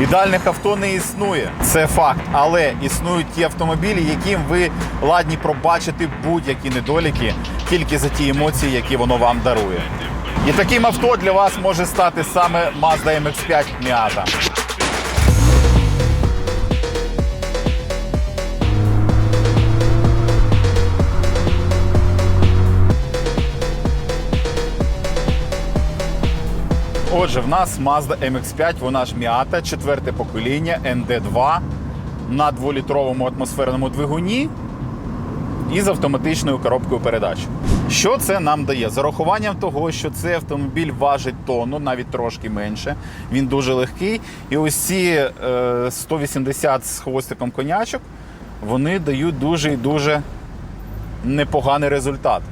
Ідеальних авто не існує, це факт. Але існують ті автомобілі, яким ви ладні пробачити будь-які недоліки тільки за ті емоції, які воно вам дарує. І таким авто для вас може стати саме Mazda MX-5 Miata. Отже, в нас Mazda MX-5, вона ж Miata, четверте покоління, ND2 на дволітровому атмосферному двигуні і з автоматичною коробкою передач. Що це нам дає? З урахуванням того, що цей автомобіль важить тонну, навіть трошки менше. Він дуже легкий. І ось ці е, 180 з хвостиком конячок, вони дають дуже і дуже непоганий результат.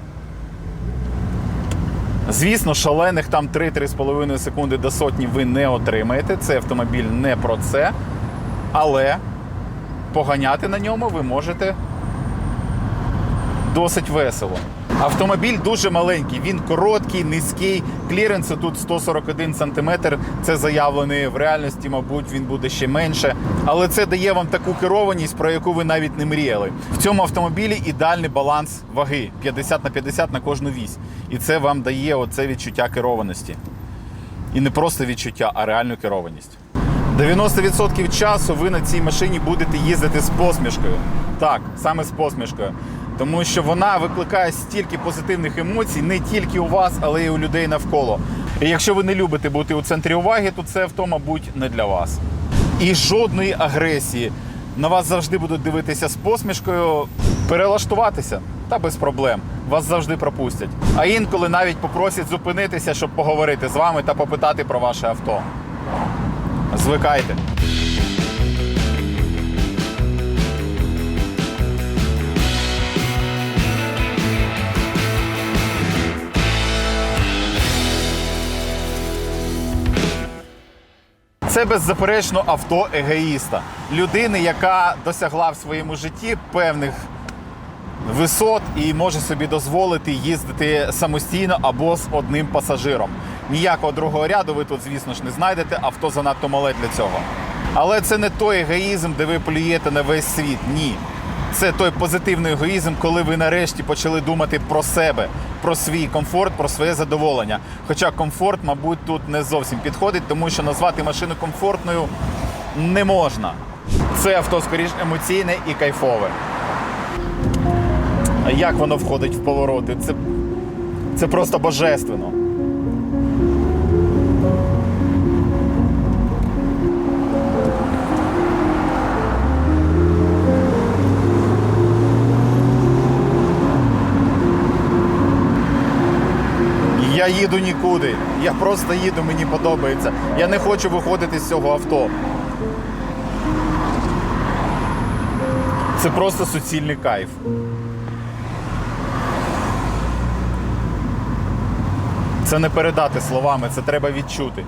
Звісно, шалених там 3-3,5 секунди до сотні ви не отримаєте. Цей автомобіль не про це. Але поганяти на ньому ви можете досить весело. Автомобіль дуже маленький, він короткий, низький. Кліренсу тут 141 см. Це заявлений в реальності, мабуть, він буде ще менше. Але це дає вам таку керованість, про яку ви навіть не мріяли. В цьому автомобілі ідеальний баланс ваги 50 на 50 на кожну вісь. І це вам дає оце відчуття керованості. І не просто відчуття, а реальну керованість. 90% часу ви на цій машині будете їздити з посмішкою. Так, саме з посмішкою. Тому що вона викликає стільки позитивних емоцій не тільки у вас, але й у людей навколо. І якщо ви не любите бути у центрі уваги, то це авто, мабуть, не для вас. І жодної агресії. На вас завжди будуть дивитися з посмішкою, перелаштуватися та без проблем. Вас завжди пропустять. А інколи навіть попросять зупинитися, щоб поговорити з вами та попитати про ваше авто. Звикайте. Це беззаперечно авто егоїста, людини, яка досягла в своєму житті певних висот і може собі дозволити їздити самостійно або з одним пасажиром. Ніякого другого ряду ви тут, звісно ж, не знайдете. Авто занадто мале для цього. Але це не той егоїзм, де ви плюєте на весь світ. Ні. Це той позитивний егоїзм, коли ви нарешті почали думати про себе, про свій комфорт, про своє задоволення. Хоча комфорт, мабуть, тут не зовсім підходить, тому що назвати машину комфортною не можна. Це авто скоріш емоційне і кайфове. Як воно входить в повороти? Це, це просто божественно. Я їду нікуди. Я просто їду, мені подобається. Я не хочу виходити з цього авто. Це просто суцільний кайф. Це не передати словами, це треба відчути.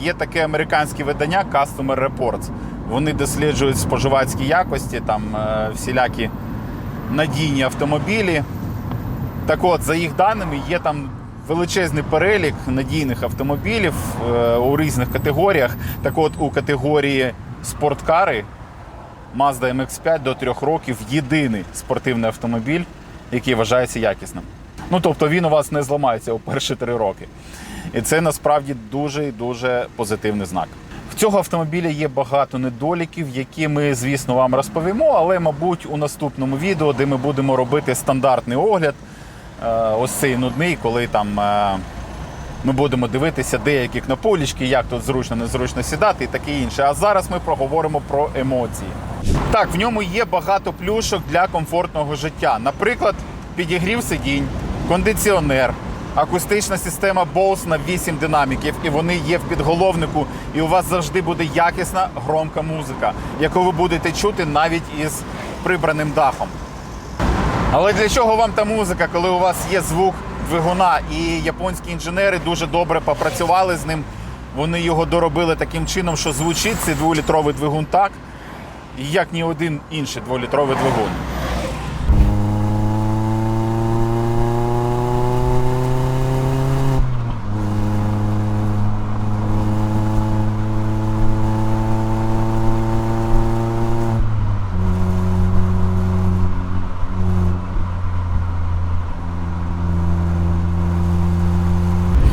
Є таке американське видання Customer Reports. Вони досліджують споживацькі якості, там е, всілякі надійні автомобілі. Так от, за їх даними, є там величезний перелік надійних автомобілів е, у різних категоріях. Так от, у категорії спорткари Mazda MX-5 до 3 років єдиний спортивний автомобіль, який вважається якісним. Ну тобто він у вас не зламається у перші 3 роки. І це насправді дуже і дуже позитивний знак. В цього автомобіля є багато недоліків, які ми, звісно, вам розповімо, але, мабуть, у наступному відео, де ми будемо робити стандартний огляд, ось цей нудний, коли там е, ми будемо дивитися деякі кнопулечки, як тут зручно, незручно сідати і таке інше. А зараз ми проговоримо про емоції. Так, в ньому є багато плюшок для комфортного життя. Наприклад, підігрів сидінь, кондиціонер, акустична система Bose на 8 динаміків, і вони є в підголовнику, і у вас завжди буде якісна громка музика, яку ви будете чути навіть із прибраним дахом. Але для чого вам та музика, коли у вас є звук двигуна, і японські інженери дуже добре попрацювали з ним. Вони його доробили таким чином, що звучить цей дволітровий двигун так, як ні один інший дволітровий двигун.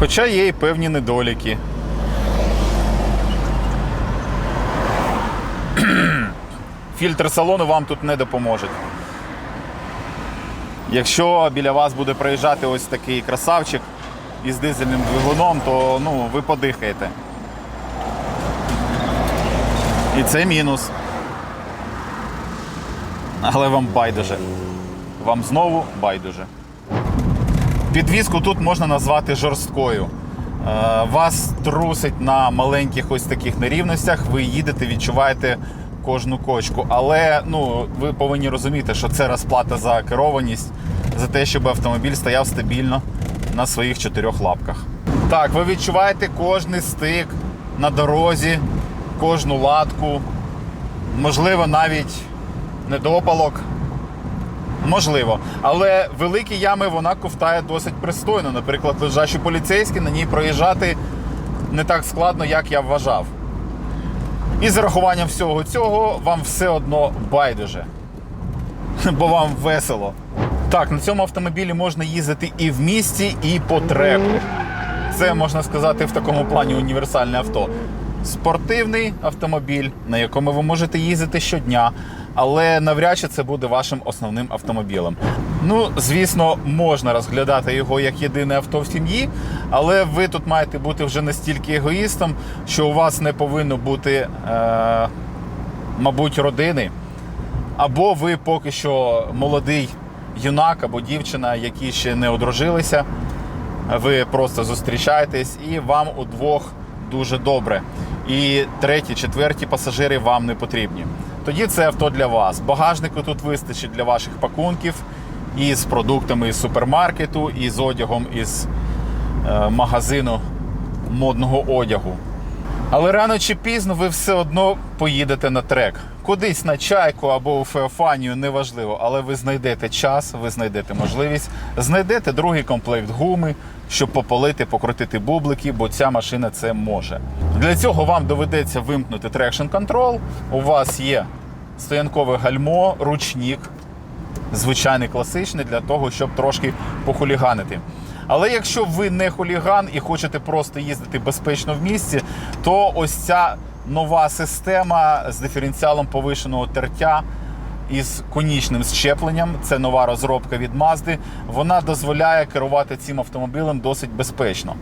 Хоча є і певні недоліки. Фільтр салону вам тут не допоможе. Якщо біля вас буде проїжджати ось такий красавчик із дизельним двигуном, то ну, ви подихаєте. І це мінус. Але вам байдуже. Вам знову байдуже. Підвізку тут можна назвати жорсткою. Е, Вас трусить на маленьких ось таких нерівностях, ви їдете, відчуваєте кожну кочку. Але ну, ви повинні розуміти, що це розплата за керованість, за те, щоб автомобіль стояв стабільно на своїх чотирьох лапках. Так, ви відчуваєте кожний стик на дорозі, кожну латку, можливо, навіть недопалок. Можливо, але великі ями вона ковтає досить пристойно. Наприклад, лежачі поліцейські на ній проїжджати не так складно, як я вважав. І з урахуванням всього цього вам все одно байдуже. Бо вам весело. Так, на цьому автомобілі можна їздити і в місті, і по треку. Це можна сказати в такому плані універсальне авто. Спортивний автомобіль, на якому ви можете їздити щодня, але навряд чи це буде вашим основним автомобілем. Ну, звісно, можна розглядати його як єдине авто в сім'ї, але ви тут маєте бути вже настільки егоїстом, що у вас не повинно бути, е, мабуть, родини. Або ви поки що молодий юнак або дівчина, які ще не одружилися. Ви просто зустрічаєтесь і вам удвох дуже добре. І треті, четверті пасажири вам не потрібні. Тоді це авто для вас. Багажнику тут вистачить для ваших пакунків і з продуктами із супермаркету, і з одягом із е, магазину модного одягу. Але рано чи пізно ви все одно поїдете на трек. Кудись на чайку або у Феофанію, неважливо, але ви знайдете час, ви знайдете можливість, знайдете другий комплект гуми, щоб попалити, покрутити бублики, бо ця машина це може. Для цього вам доведеться вимкнути Traction Control. У вас є стоянкове гальмо, ручник, звичайний класичний, для того, щоб трошки похуліганити. Але якщо ви не хуліган і хочете просто їздити безпечно в місті, то ось ця нова система з диференціалом повишеного тертя із конічним щепленням, це нова розробка від Mazda, вона дозволяє керувати цим автомобілем досить безпечно.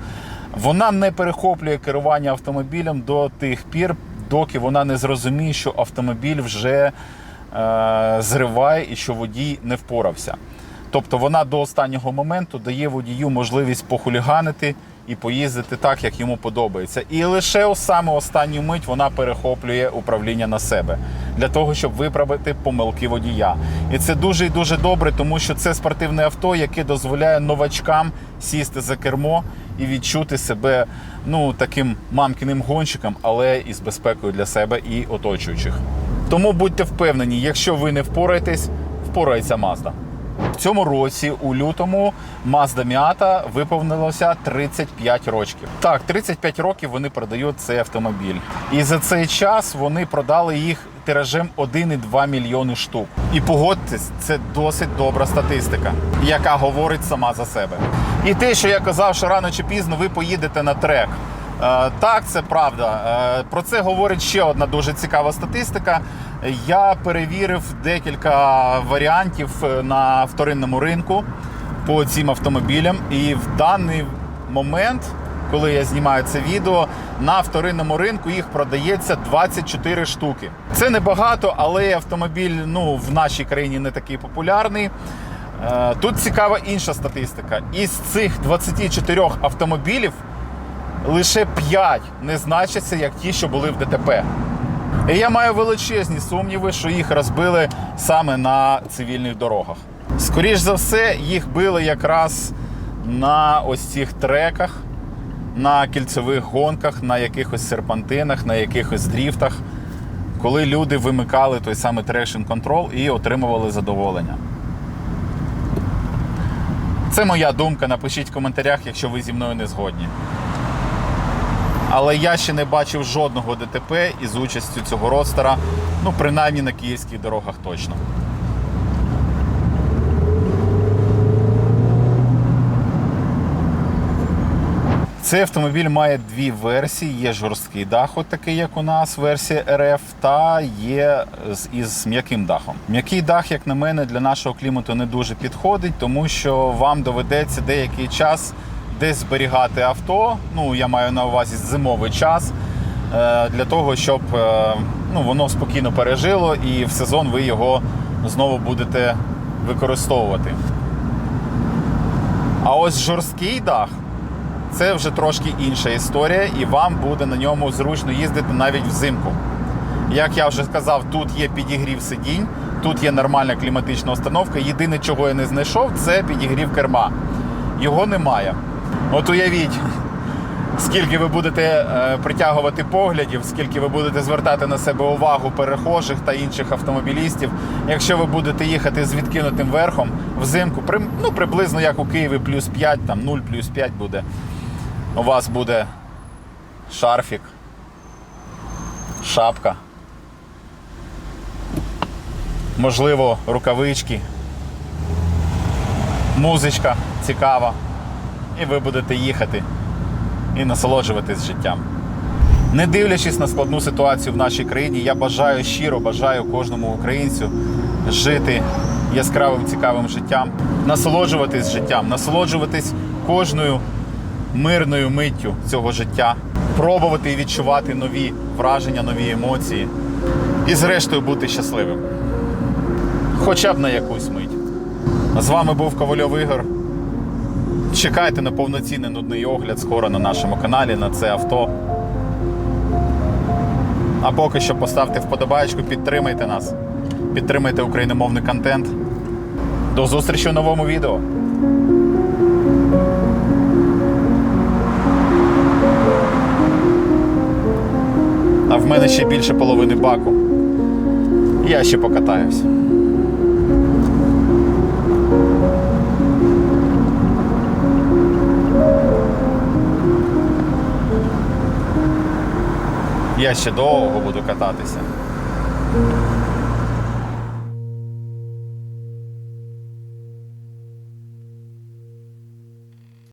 Вона не перехоплює керування автомобілем до тих пір, доки вона не зрозуміє, що автомобіль вже е, зриває і що водій не впорався. Тобто вона до останнього моменту дає водію можливість похуліганити і поїздити так, як йому подобається. І лише у саме останню мить вона перехоплює управління на себе для того, щоб виправити помилки водія. І це дуже і дуже добре, тому що це спортивне авто, яке дозволяє новачкам сісти за кермо і відчути себе ну таким мамкіним гонщиком, але із безпекою для себе і оточуючих. Тому будьте впевнені, якщо ви не впораєтесь, впорається Mazda. В цьому році, у лютому, Mazda Miata виповнилося 35 років. Так, 35 років вони продають цей автомобіль. І за цей час вони продали їх тиражем 1,2 мільйони штук. І погодьтесь, це досить добра статистика, яка говорить сама за себе. І те, що я казав, що рано чи пізно ви поїдете на трек. Е, Так, це правда. Е, Про це говорить ще одна дуже цікава статистика. Я перевірив декілька варіантів е, на вторинному ринку по цим автомобілям, і в даний момент, коли я знімаю це відео, на вторинному ринку їх продається 24 штуки. Це небагато, але автомобіль ну, в нашій країні не такий популярний. Е, Тут цікава інша статистика. Із цих 24 автомобілів лише 5 не значаться як ті, що були в ДТП. І я маю величезні сумніви, що їх розбили саме на цивільних дорогах. Скоріш за все, їх били якраз на ось цих треках, на кільцевих гонках, на якихось серпантинах, на якихось дріфтах, коли люди вимикали той самий traction control і отримували задоволення. Це моя думка. Напишіть в коментарях, якщо ви зі мною не згодні. Але я ще не бачив жодного ДТП із участю цього родстера, ну принаймні на київських дорогах точно. Цей автомобіль має дві версії: є жорсткий дах, от такий, як у нас, версія РФ, та є з, із м'яким дахом. М'який дах, як на мене, для нашого клімату не дуже підходить, тому що вам доведеться деякий час десь зберігати авто. Ну, я маю на увазі зимовий час, е, для того, щоб е, ну, воно спокійно пережило і в сезон ви його знову будете використовувати. А ось жорсткий дах це вже трошки інша історія, і вам буде на ньому зручно їздити навіть взимку. Як я вже сказав, тут є підігрів сидінь, тут є нормальна кліматична установка. Єдине, чого я не знайшов, це підігрів керма. Його немає. От уявіть, скільки ви будете е, притягувати поглядів, скільки ви будете звертати на себе увагу перехожих та інших автомобілістів, якщо ви будете їхати з відкинутим верхом взимку, ну, приблизно як у Києві плюс 5, там 0 плюс 5 буде. У вас буде шарфік, шапка, можливо, рукавички, музичка цікава. І ви будете їхати і насолоджуватись життям. Не дивлячись на складну ситуацію в нашій країні, я бажаю щиро бажаю кожному українцю жити яскравим цікавим життям, насолоджуватись життям, насолоджуватись кожною мирною миттю цього життя, пробувати і відчувати нові враження, нові емоції і, зрештою, бути щасливим. Хоча б на якусь мить. З вами був Ковальов Ігор. Чекайте на повноцінний нудний огляд скоро на нашому каналі на це авто. А поки що поставте вподобайку, підтримайте нас, підтримайте україномовний контент. До зустрічі у новому відео. А в мене ще більше половини баку. Я ще покатаюсь. Я ще довго буду кататися.